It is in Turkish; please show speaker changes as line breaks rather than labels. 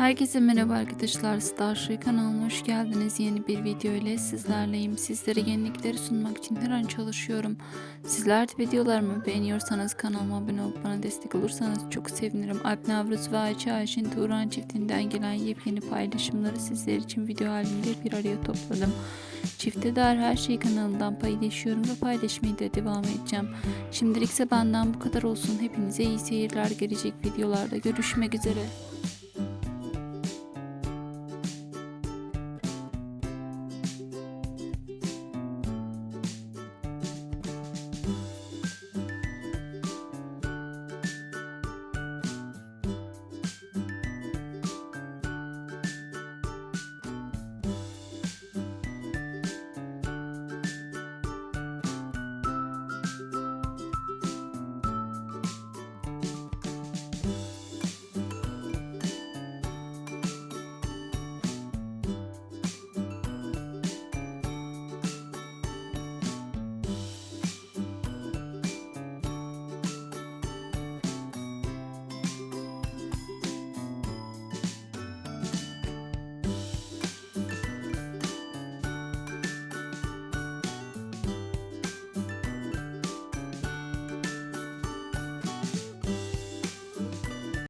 Herkese merhaba arkadaşlar. Starship kanalına hoş geldiniz. Yeni bir video ile sizlerleyim. Sizlere yenilikleri sunmak için her an çalışıyorum. Sizler de videolarımı beğeniyorsanız kanalıma abone olup bana destek olursanız çok sevinirim. Alp Navruz ve Ayça Ayşin Turan çiftinden gelen yepyeni paylaşımları sizler için video halinde bir araya topladım. Çifte dair her şeyi kanalından paylaşıyorum ve paylaşmaya da devam edeceğim. Şimdilikse benden bu kadar olsun. Hepinize iyi seyirler gelecek videolarda. Görüşmek üzere.